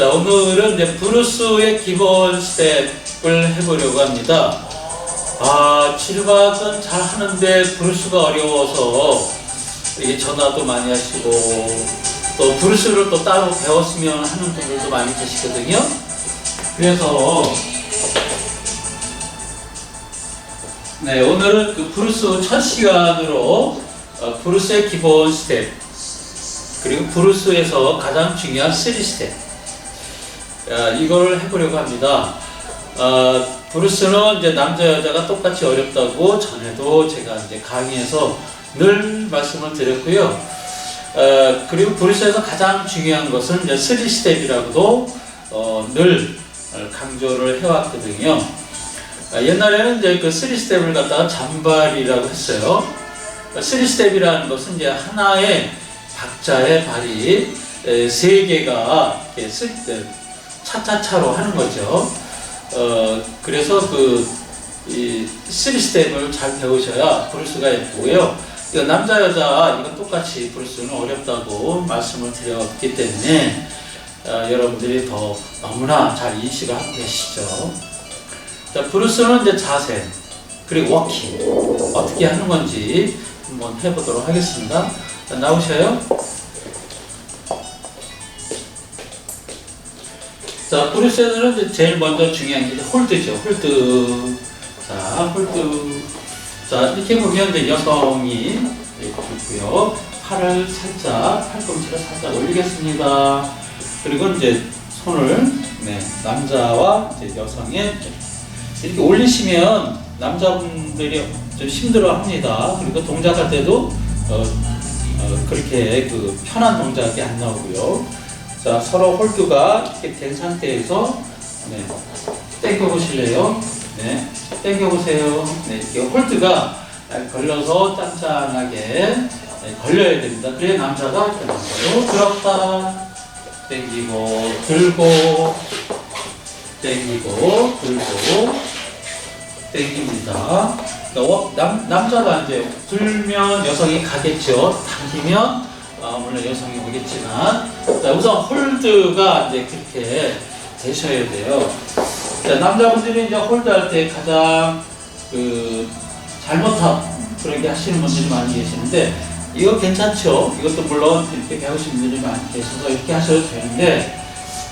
자, 오늘은 이제 브루스의 기본 스텝을 해보려고 합니다. 아, 지르박은 잘 하는데 브루스가 어려워서 이게 전화도 많이 하시고 또 브루스를 또 따로 배웠으면 하는 분들도 많이 계시거든요. 그래서 네, 오늘은 그 브루스 첫 시간으로 어, 브루스의 기본 스텝 그리고 브루스에서 가장 중요한 3 스텝 야, 이걸 해보려고 합니다. 어, 브루스는 이제 남자 여자가 똑같이 어렵다고 전에도 제가 이제 강의에서 늘 말씀을 드렸고요. 어, 그리고 브루스에서 가장 중요한 것은 이제 3스텝이라고도 어, 늘 강조를 해왔거든요. 아, 옛날에는 이제 그 3스텝을 갖다가 잔발이라고 했어요. 3스텝이라는 것은 이제 하나의 박자의 발이 에, 세 개가 이렇게 차차차로 하는 거죠. 어, 그래서 그, 이, 3스텝을 잘 배우셔야 브루스가 예쁘고요. 이거 남자, 여자, 이거 똑같이 브루스는 어렵다고 말씀을 드렸기 때문에, 어, 여러분들이 더 너무나 잘 인식을 하고 계시죠. 자, 브루스는 이제 자세, 그리고 워킹, 어떻게 하는 건지 한번 해보도록 하겠습니다. 자, 나오셔요. 자, 브루스에서는 이제 제일 먼저 중요한 게 홀드죠. 홀드. 자, 홀드. 자, 이렇게 보면 이제 여성이 있고요. 팔을 살짝, 팔꿈치를 살짝 올리겠습니다. 그리고 이제 손을, 네, 남자와 이제 여성의 이렇게 올리시면 남자분들이 좀 힘들어 합니다. 그리고 동작할 때도 어, 어, 그렇게 그 편한 동작이 안 나오고요. 자, 서로 홀드가 이렇게 된 상태에서 네, 당겨 보실래요? 네, 당겨 보세요. 네, 이렇게 홀드가 딱 걸려서 짠짠하게 네, 걸려야 됩니다. 그래야 남자가 나와요. 들었다, 당기고, 들고, 당기고, 들고, 당깁니다. 그러니까 워- 남, 남자가 이제 들면 여성이 가겠죠. 당기면 어, 물론 여성이 오겠지만 자, 우선 홀드가 이제 그렇게 되셔야 돼요. 자, 남자분들이 이제 홀드할 때 가장 그 잘못한 그렇게 하시는 분들이 많이 계시는데 이거 괜찮죠? 이것도 물론 이렇게 배우신 분들이 많이 계셔서 이렇게 하셔도 되는데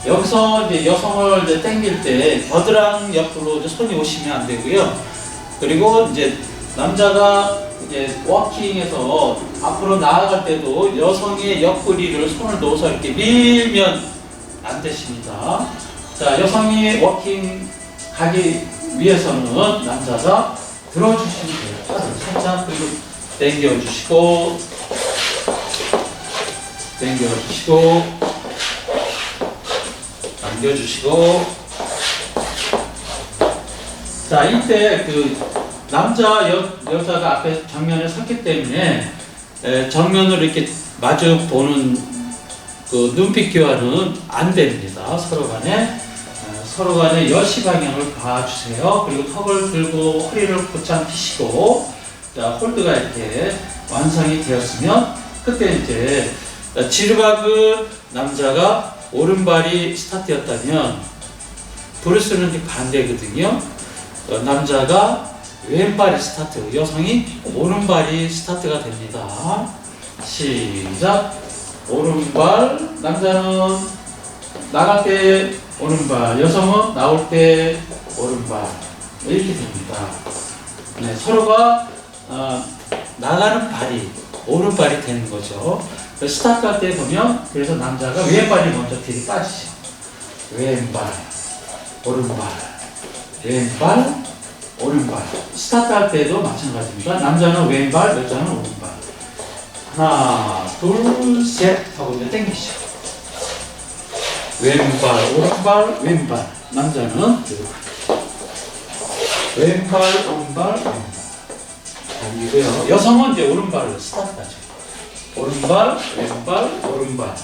여기서 이제 여성을 이제 당길 때 겨드랑 옆으로 이제 손이 오시면 안 되고요. 그리고 이제 남자가 이제 워킹에서 앞으로 나아갈 때도 여성의 옆구리를 손을 넣어서 이렇게 밀면 안 되십니다. 자, 여성이 워킹 가기 위해서는 남자가 들어주시면 돼요. 살짝 그리고 당겨주시고 당겨주시고 당겨주시고 자 이때 그 남자 여, 여자가 앞에 정면에 섰기 때문에 에, 정면으로 이렇게 마주 보는 그 눈빛 교환은 안 됩니다 서로 간에 에, 서로 간에 여시 방향을 봐주세요 그리고 턱을 들고 허리를 곧장 펴시고 자 홀드가 이렇게 완성이 되었으면 그때 이제 지르박은 남자가 오른발이 스타트였다면 브루스는 반대거든요. 어, 남자가 왼발이 스타트, 여성이 오른발이 스타트가 됩니다. 시작. 오른발, 남자는 나갈 때 오른발, 여성은 나올 때 오른발. 이렇게 됩니다. 네, 서로가 어, 나가는 발이 오른발이 되는 거죠. 그래서 스타트 할 때 보면 그래서 남자가 왼발이 먼저 뒤로 빠지죠. 왼발, 오른발, 왼발, 오른발. 스타트 할 때도 마찬가지입니다. 남자는 왼발, 여자는 오른발. 하나, 둘, 셋 하고 이제 당기시죠. 왼발, 오른발, 왼발. 남자는. 왼발, 오른발, 왼발. 당기고요. 여성은 이제 오른발로 스타트하죠. 오른발, 왼발, 오른발.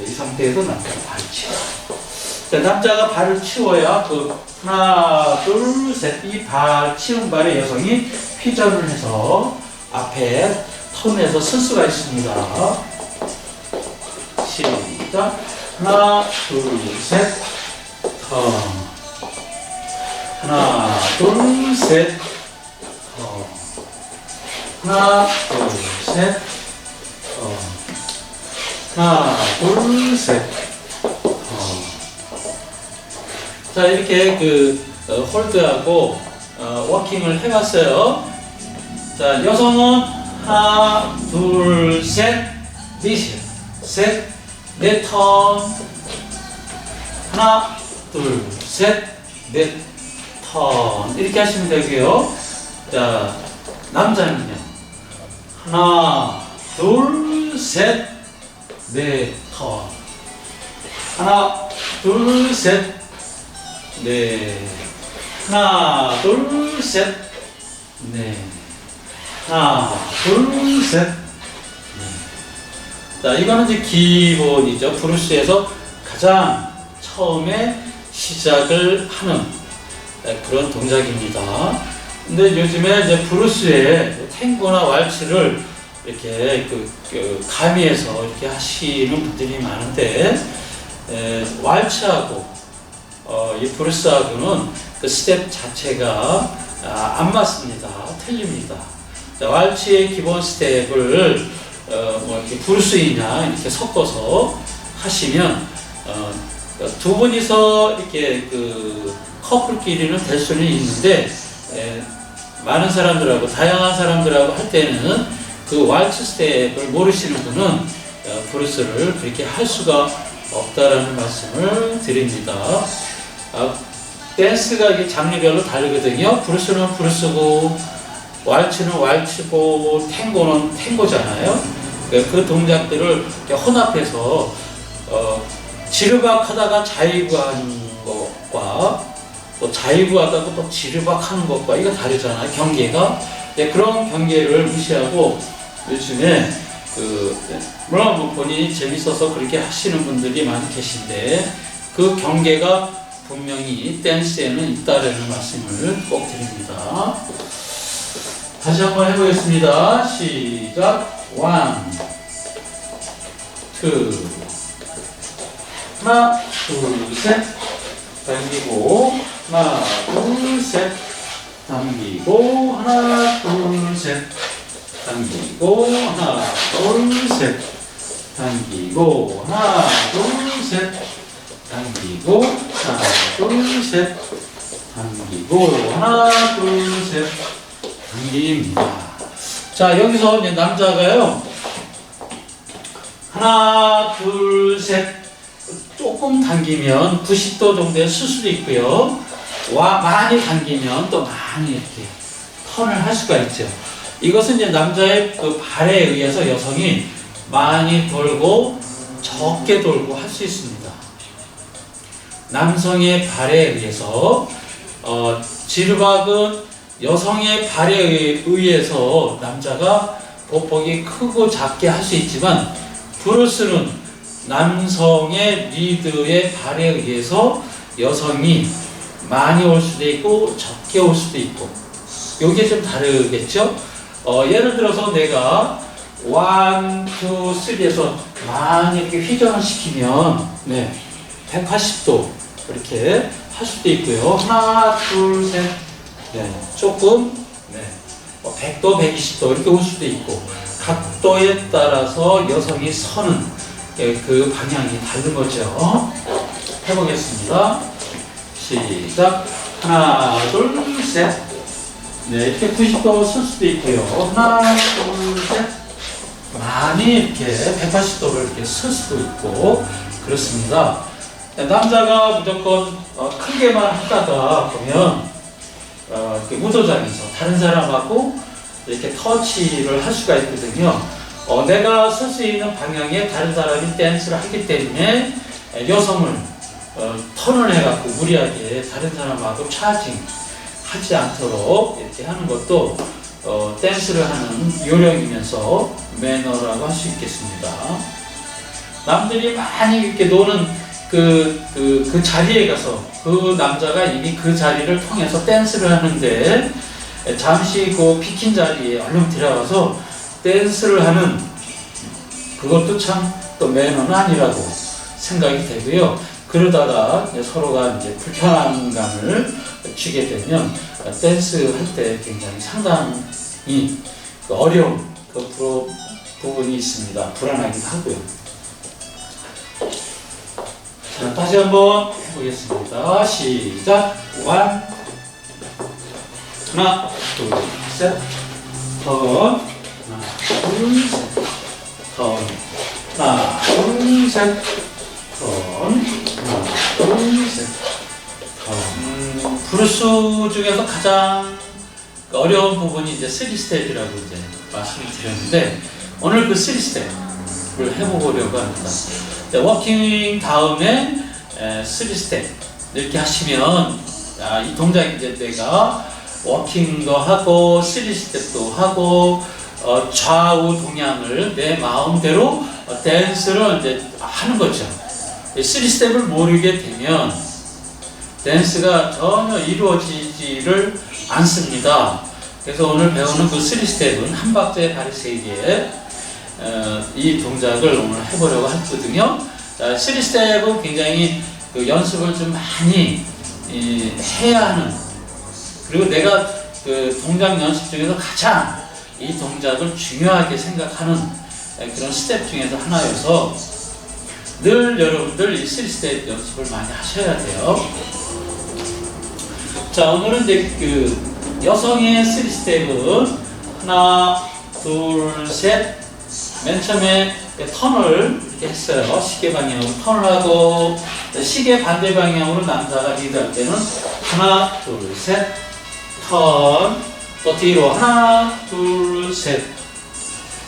이 상태에서 남자가 발을 치워. 자, 남자가 발을 치워야 그 하나, 둘, 셋, 이 발 치운 발에 여성이 회전을 해서 앞에 턴에서 쓸 수가 있습니다. 시작. 하나, 둘, 셋, 턴. 하나, 둘, 셋, 턴. 하나, 둘, 셋, 턴. 하나, 둘, 셋, 턴. 자, 이렇게 그 어, 홀드하고 어, 워킹을 해봤어요. 자, 여성은 하나, 둘, 셋, 넷이요. 셋, 넷 턴. 하나, 둘, 셋, 넷 턴. 이렇게 하시면 되고요. 자, 남자는요. 하나, 둘, 셋, 넷 턴. 하나, 둘, 셋, 넷. 하나, 둘, 셋, 넷. 하나, 둘, 셋, 자, 이거는 이제 기본이죠. 브루스에서 가장 처음에 시작을 하는 네, 그런 동작입니다. 근데 요즘에 이제 브루스의 탱고나 왈츠를 이렇게 그, 그 가미해서 이렇게 하시는 분들이 많은데 에, 왈츠하고 어, 이 브루스하고는 그 스텝 자체가 아, 안 맞습니다. 틀립니다. 자, 왈츠의 기본 스텝을 어, 뭐 이렇게 브루스이나 이렇게 섞어서 하시면 어, 두 분이서 이렇게 그 커플끼리는 될 수는 있는데 에, 많은 사람들하고 다양한 사람들하고 할 때는 그 왈츠 스텝을 모르시는 분은 어, 브루스를 그렇게 할 수가 없다라는 말씀을 드립니다. 아, 댄스가 장르별로 다르거든요. 브루스는 브루스고 왈츠는 왈츠고 탱고는 탱고잖아요. 그그 동작들을 이렇게 혼합해서 어, 지르박 하다가 자이브 하는 것과 또 자이브 하다가 또 지르박 하는 것과 이거 다르잖아요. 경계가. 네, 그런 경계를 무시하고 요즘에 그 물론 뭐 본인이 재밌어서 그렇게 하시는 분들이 많이 계신데 그 경계가 분명히 댄스에는 있다라는 말씀을 꼭 드립니다. 다시 한번 해보겠습니다. 시작. 원, 투, 하나, 둘, 셋, 당기고, 하나, 둘, 셋, 당기고, 하나, 둘, 셋, 당기고, 하나, 둘, 셋, 당기고, 하나, 둘, 셋, 당기고, 하나, 둘, 셋, 당기고, 하나, 둘, 셋, 당깁니다. 자, 여기서 이제 남자가요. 하나, 둘, 셋. 조금 당기면 90도 정도의 수술이 있고요. 와, 많이 당기면 또 많이 이렇게 턴을 할 수가 있죠. 이것은 이제 남자의 그 발에 의해서 여성이 많이 돌고 적게 돌고 할 수 있습니다. 남성의 발에 의해서 어, 지르박은 여성의 발에 의- 의해서 남자가 보폭이 크고 작게 할 수 있지만 브루스는 남성의 리드의 발에 의해서 여성이 많이 올 수도 있고 적게 올 수도 있고 이게 좀 다르겠죠? 어, 예를 들어서 내가 원, 투, 쓰리에서 많이 이렇게 휘전을 시키면 네, 180도 이렇게 할 수도 있고요. 하나, 둘, 셋, 네, 조금 네, 뭐 100도, 120도 이렇게 올 수도 있고 각도에 따라서 여성이 서는 예, 그 방향이 다른 거죠. 해보겠습니다. 시작. 하나, 둘, 셋. 네, 이렇게 90도 쓸 수도 있고요. 하나, 둘, 셋. 많이 이렇게 180도를 이렇게 쓸 수도 있고 그렇습니다. 네, 남자가 무조건 어, 크게만 하다가 보면 어, 무도장에서 다른 사람하고 이렇게 터치를 할 수가 있거든요. 어, 내가 쓸 수 있는 방향에 다른 사람이 댄스를 하기 때문에 여성을 어, 턴을 해갖고 무리하게 다른 사람하고 차징 하지 않도록 이렇게 하는 것도 어, 댄스를 하는 요령이면서 매너라고 할 수 있겠습니다. 남들이 많이 이렇게 노는 그, 그, 그 자리에 가서 그 남자가 이미 그 자리를 통해서 댄스를 하는데 잠시 그 피킨 자리에 얼른 들어가서 댄스를 하는 그것도 참 또 매너는 아니라고 생각이 되고요. 그러다가 서로가 이제 불편한 감을 주게 되면 댄스 할 때 굉장히 상당히 그 어려운 그 부분이 있습니다. 불안하기도 하고요. 다시 한번 해보겠습니다. 시작. 원. 하나, 둘, 셋. 턴. 하나, 둘, 셋. 턴. 하나, 둘, 셋. 턴. 하나, 둘, 셋. 턴. 음, 브루스 중에서 가장 어려운 부분이 이제 3스텝이라고 이제 말씀을 드렸는데 오늘 그 3스텝을 해보려고 합니다. 네, 워킹 다음에 3스텝 이렇게 하시면 아, 이 동작 이제 내가 워킹도 하고 3스텝도 하고 어, 좌우 동향을 내 마음대로 어, 댄스를 이제 하는 거죠. 3스텝을 모르게 되면 댄스가 전혀 이루어지지를 않습니다. 그래서 오늘 배우는 그 3스텝은 한 박자에 발이 3개 어, 이 동작을 오늘 해보려고 했거든요. 자, 3스텝은 굉장히 그 연습을 좀 많이 이, 해야 하는 그리고 내가 그 동작 연습 중에서 가장 이 동작을 중요하게 생각하는 에, 그런 스텝 중에서 하나여서 늘 여러분들 이 3스텝 연습을 많이 하셔야 돼요. 자, 오늘은 이제 그 여성의 3스텝은 하나, 둘, 셋, 맨 처음에 턴을 이렇게 했어요. 시계 방향으로. 턴을 하고 시계 반대 방향으로 남자가 리드할 때는 하나, 둘, 셋, 턴, 또 뒤로 하나, 둘, 셋,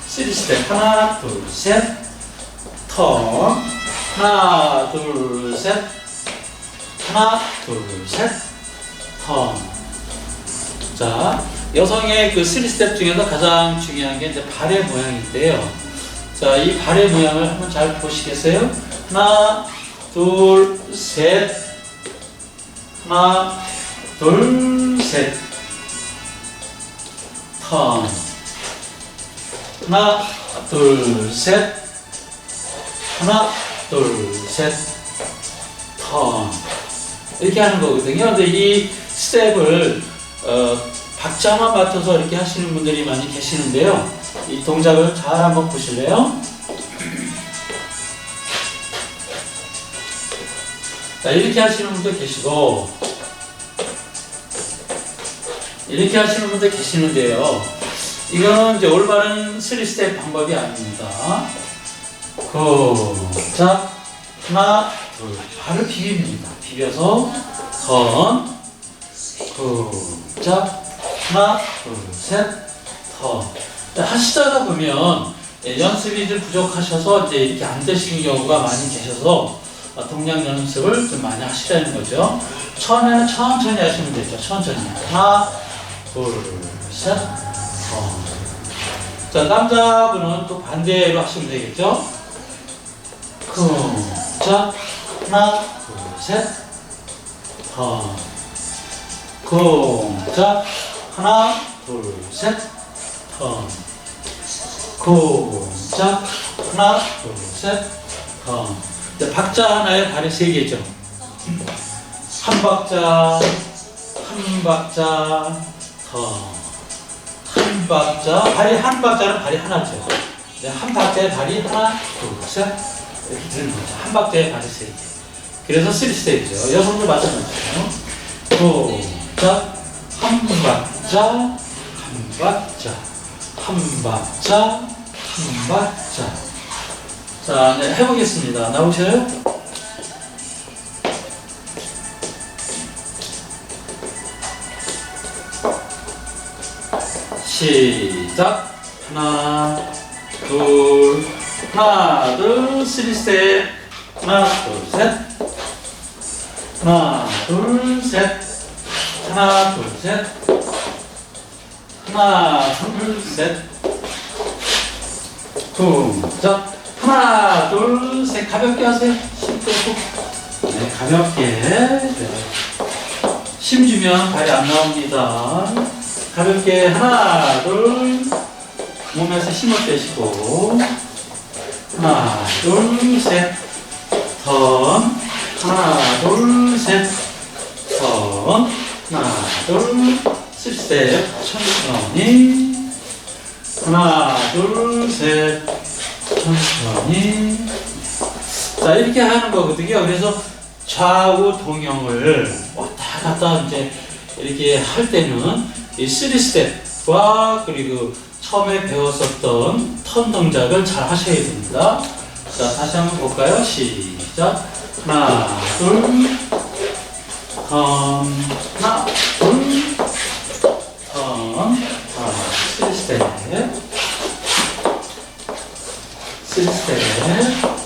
3스텝. 하나, 둘, 셋, 턴, 하나, 둘, 셋, 하나, 둘, 셋, 턴. 자, 여성의 그 3스텝 중에서 가장 중요한 게 이제 발의 모양인데요. 자, 이 발의 모양을 한번 잘 보시겠어요? 하나, 둘, 셋. 하나, 둘, 셋. 턴. 하나, 둘, 셋. 하나, 둘, 셋. 턴. 이렇게 하는 거거든요. 근데 이 스텝을 어, 박자만 맞춰서 이렇게 하시는 분들이 많이 계시는데요. 이 동작을 잘 한번 보실래요? 자, 이렇게 하시는 분도 계시고, 이렇게 하시는 분도 계시는데요. 이거는 이제 올바른 3스텝 방법이 아닙니다. 그, 자, 하나, 둘, 발을 비빕니다. 비벼서, 턴, 그, 자, 하나, 둘, 셋, 턴. 하시다가 보면 예, 연습이 좀 부족하셔서 이제 이렇게 안 되시는 경우가 많이 계셔서 어, 동작 연습을 좀 많이 하시라는 거죠. 처음에는 천천히 하시면 되죠. 천천히. 하나, 둘, 셋, 턴. 자, 남자분은 또 반대로 하시면 되겠죠. 쿵, 자, 하나, 둘, 셋, 턴. 쿵, 자, 하나, 둘, 셋, 턴. 쿵, 자, 하나, 둘, 셋, 턴. 이제 박자 하나에 발이 세 개죠. 한 박자, 한 박자, 턴. 한 박자, 발이 한 박자는 발이 하나죠. 이제 한 박자에 발이 하나, 둘, 셋, 이렇게 드는 거죠. 한 박자에 발이 세 개. 그래서 3스텝이죠. 여성도 마찬가지예요. 쿵, 자, 한 박자, 한 박자, 한 박자, 한 박자. 자, 네, 해보겠습니다. 나오셔요? 시작. 하나, 둘, 하나, 둘, 스텝. 하나, 둘, 셋. 하나, 둘, 셋. 하나, 둘, 셋. 하나, 둘, 셋. 쿵. 자, 하나, 둘, 셋. 가볍게 하세요. 힘 빼고. 네, 가볍게. 네. 힘 주면 발이 안 나옵니다. 가볍게 하나, 둘, 몸에서 힘을 빼시고 하나 둘 셋 턴 하나 둘 셋 턴 하나 둘 스텝 천천히. 하나 둘 셋. 천천히. 자 이렇게 하는 거거든요. 그래서 좌우 동영을 왔다 갔다 이제 이렇게 할 때는 이 3스텝과 그리고 처음에 배웠었던 턴 동작을 잘 하셔야 됩니다. 자 다시 한번 볼까요? 시작. 하나 둘. 턴, 하나, 둘, 쓰리 스텝, 쓰리 스텝,